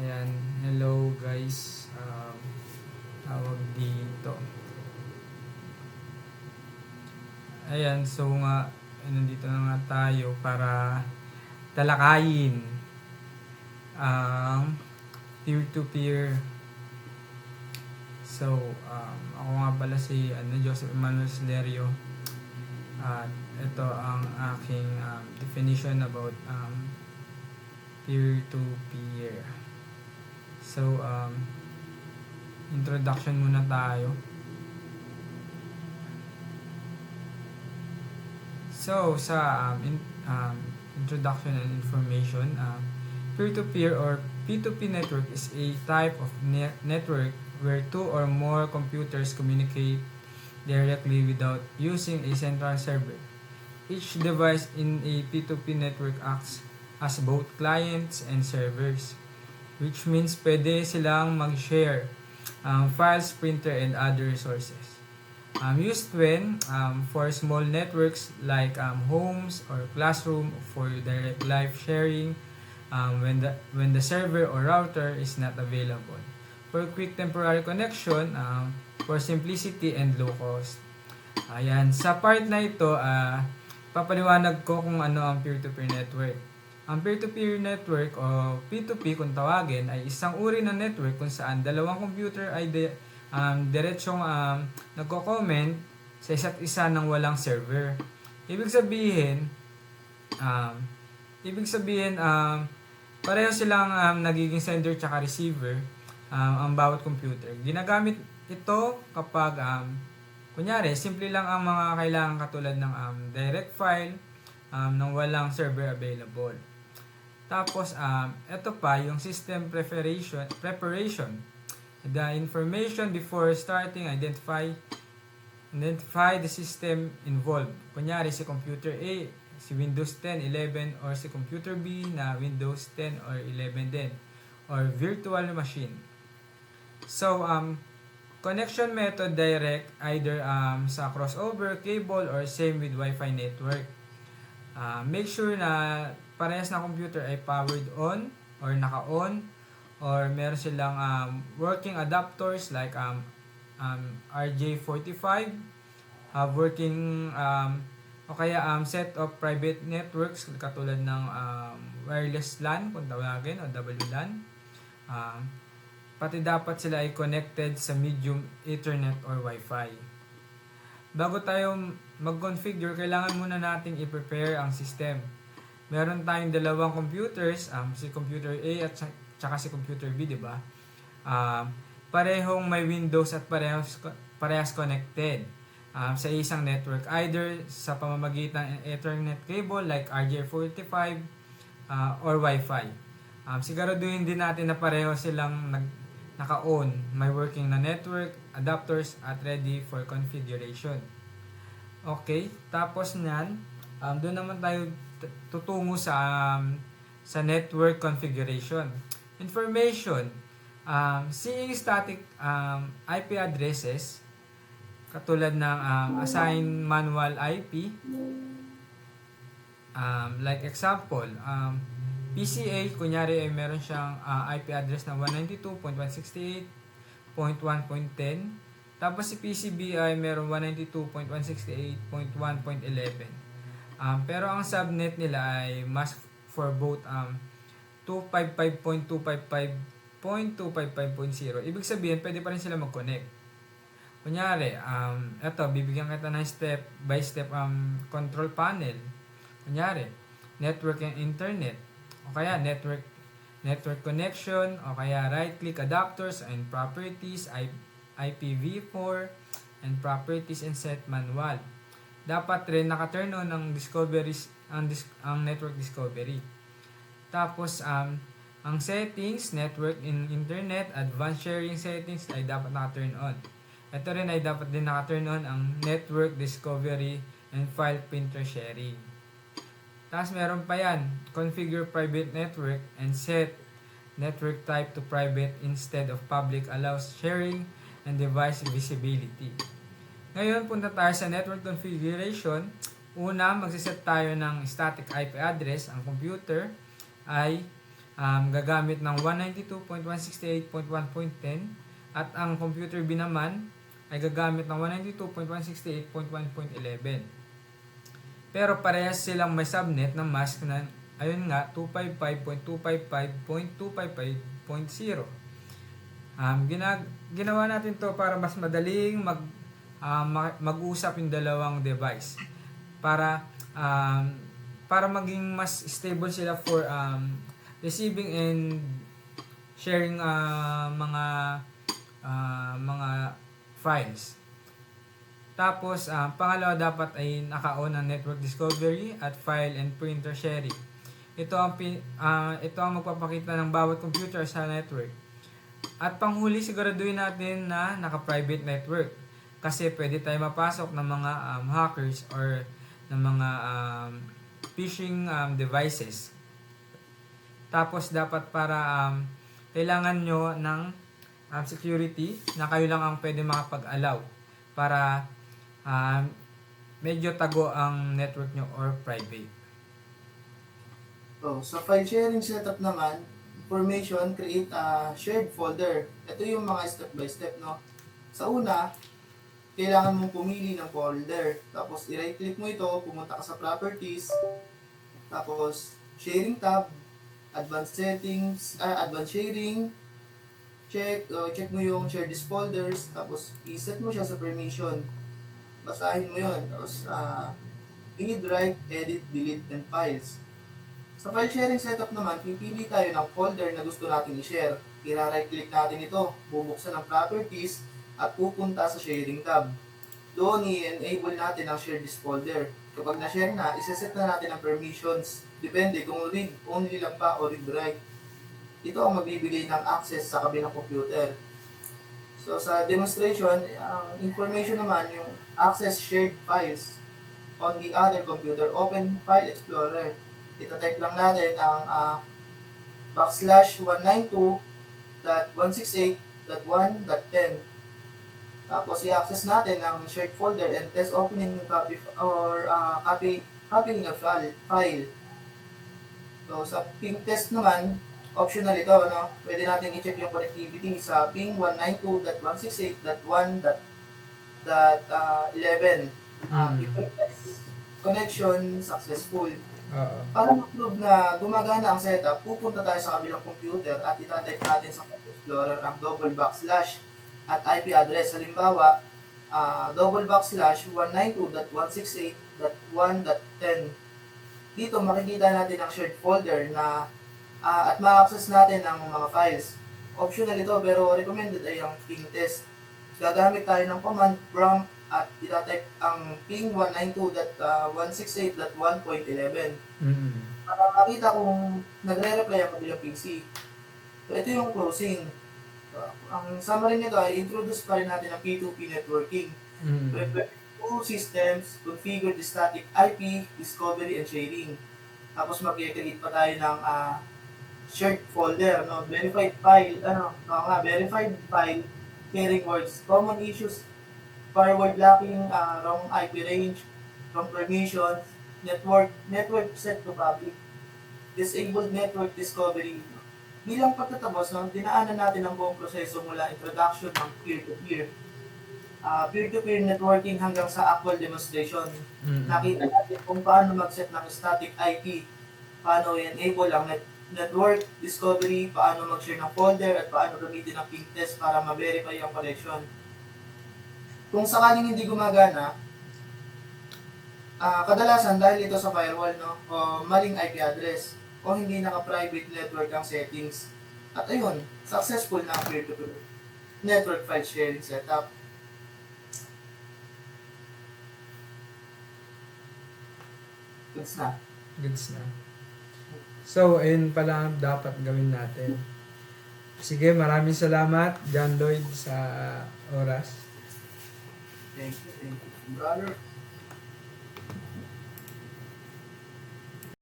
Ayan, hello guys. Um, tawag dito. Ayan, so nga, nandito na nga tayo para talakayin ang peer-to-peer. So, um, ako nga pala si ano, Joseph Emmanuel Slerio. At ito ang aking um, definition about um, peer-to-peer. So, um, introduction muna tayo. So, sa um, in, um, introduction and information, um, peer-to-peer or P2P network is a type of ne- network where two or more computers communicate directly without using a central server. Each device in a P2P network acts as both clients and servers, which means pwede silang mag-share um, files, printer, and other resources. Um, used when um, for small networks like um, homes or classroom for direct live sharing um, when the when the server or router is not available. For quick temporary connection, um, for simplicity and low cost. Ayan, sa part na ito, ah papaliwanag ko kung ano ang peer-to-peer network. Ang peer-to-peer network o P2P kung tawagin ay isang uri ng network kung saan dalawang computer ay de, um, diretsyong um, nagko-comment sa isa't isa ng walang server. Ibig sabihin, um, ibig sabihin, um, pareho silang um, nagiging sender tsaka receiver um, ang bawat computer. Ginagamit ito kapag, um, kunyari, simple lang ang mga kailangan katulad ng um, direct file um, nang walang server available. Tapos, um, ito pa, yung system preparation, preparation. The information before starting, identify identify the system involved. Kunyari, si computer A, si Windows 10, 11, or si computer B na Windows 10 or 11 din. Or virtual machine. So, um, connection method direct either um, sa crossover, cable, or same with Wi-Fi network. Uh, make sure na parehas na computer ay powered on or naka-on or meron silang um, working adapters like um, um, RJ45 have working um, o kaya um, set of private networks katulad ng um, wireless LAN kung tawagin o WLAN um, pati dapat sila ay connected sa medium ethernet or wifi. Bago tayo mag-configure kailangan muna nating i-prepare ang system meron tayong dalawang computers um, si computer A at tsaka si computer B di ba um, parehong may Windows at parehas parehas connected um, sa isang network either sa pamamagitan ng Ethernet cable like RJ45 uh, or Wi-Fi. Um, siguraduhin din natin na pareho silang nag, naka-on, may working na network, adapters at ready for configuration. Okay, tapos niyan, um, doon naman tayo tutungo sa um, sa network configuration. Information, um, seeing static um, IP addresses katulad ng um, assign manual IP um, like example um, PCA kunyari ay meron siyang uh, IP address na 192.168.1.10 tapos si PCB ay meron 192.168.1.11 um, pero ang subnet nila ay mask for both um, 255.255.255.0 ibig sabihin pwede pa rin sila mag-connect Kunyari, um, eto, bibigyan kita ng step by step um, control panel. Kunyari, network and internet. O kaya network network connection, o kaya right-click adapters and properties, I, IPv4, and properties and set manual. Dapat rin naka-turn on ang discoveries ang, dis, ang network discovery. Tapos, um, ang settings, network in internet, advanced sharing settings ay dapat naka-turn on. Ito rin ay dapat din naka-turn on ang network discovery and file printer sharing. Tapos meron pa yan, configure private network and set network type to private instead of public allows sharing and device visibility. Ngayon, punta tayo sa network configuration. Una, magsiset tayo ng static IP address. Ang computer ay um, gagamit ng 192.168.1.10 at ang computer B naman ay gagamit ng 192.168.1.11. Pero parehas silang may subnet na mask na ayun nga 255.255.255.0. Um, ginag ginawa natin to para mas madaling mag ma- mag-usap yung dalawang device para um, para maging mas stable sila for um, receiving and sharing uh, mga uh, mga files. Tapos, uh, pangalawa dapat ay naka-on ang network discovery at file and printer sharing. Ito ang ah, ito ang magpapakita ng bawat computer sa network. At panghuli, siguraduhin natin na naka-private network. Kasi pwede tayo mapasok ng mga um, hackers or ng mga um, phishing um, devices. Tapos dapat para um, kailangan nyo ng um, security na kayo lang ang pwede makapag-allow para um, medyo tago ang network nyo or private. Oh, sa file sharing setup naman, information, create a shared folder. Ito yung mga step by step, no? Sa una, kailangan mong pumili ng folder. Tapos, i-right click mo ito, pumunta ka sa properties. Tapos, sharing tab, advanced settings, ah, advanced sharing, check, uh, check mo yung share these folders, tapos i-set mo siya sa permission. Basahin mo yun. Tapos, ah, read, write, edit, delete, and files. Sa file sharing setup naman, pipili tayo ng folder na gusto natin i-share. I-right click natin ito, bubuksan ang properties, at pupunta sa sharing tab. Doon i-enable natin ang share this folder. Kapag na-share na, iseset na natin ang permissions. Depende kung read only lang pa o read write. Ito ang magbibigay ng access sa kabilang computer. So sa demonstration, ang information naman yung access shared files on the other computer. Open File Explorer. Ito-type lang natin ang uh, backslash 192.168.1.10 tapos i-access natin ang shared folder and test opening copy or uh, copy copying a file. file. So sa ping test naman, optional ito, no? Pwede natin i-check yung connectivity sa ping 192.168.1.11. Uh, Mm. if connection successful. Oo. Para ma-prove na gumagana ang setup, pupunta tayo sa kabilang computer at itatype natin sa Explorer ang double backslash at IP address. Halimbawa, ah, double backslash 192.168.1.10. Dito makikita natin ang shared folder na ah, at ma-access natin ang mga files. Optional ito pero recommended ay ang ping test. Gagamit tayo ng command prompt at itatype ang ping 192.168.1.11 Mm. para makita kung nagre-reply ang kabilang PC. So, ito yung closing. So, ang summary nito ay introduce pa rin natin ang P2P networking. Mm. Where two systems configure the static IP, discovery, and sharing. Tapos mag-create pa tayo ng ah, shared folder, no? verified file, ano, oo nga, verified file, sharing words, common issues, firewall blocking, ah, wrong IP range, wrong permissions, network, network set to public, disabled network discovery. Bilang pagtatapos, no, dinaanan natin ang buong proseso mula introduction ng peer-to-peer, ah, peer-to-peer networking hanggang sa actual demonstration. Mm. Nakita natin kung paano mag-set ng static IP, paano i-enable ang net- network discovery, paano mag-share ng folder, at paano gamitin ang ping test para ma-verify ang connection. Kung sakaling hindi gumagana, ah kadalasan dahil ito sa firewall, no, o maling IP address, o hindi naka-private network ang settings. At ayun, successful na ang peer-to-peer network file sharing setup. Goods na. Goods na. So, ayun pala ang dapat gawin natin. Sige, maraming salamat, John Lloyd, sa oras. Thank you, thank you. Brother.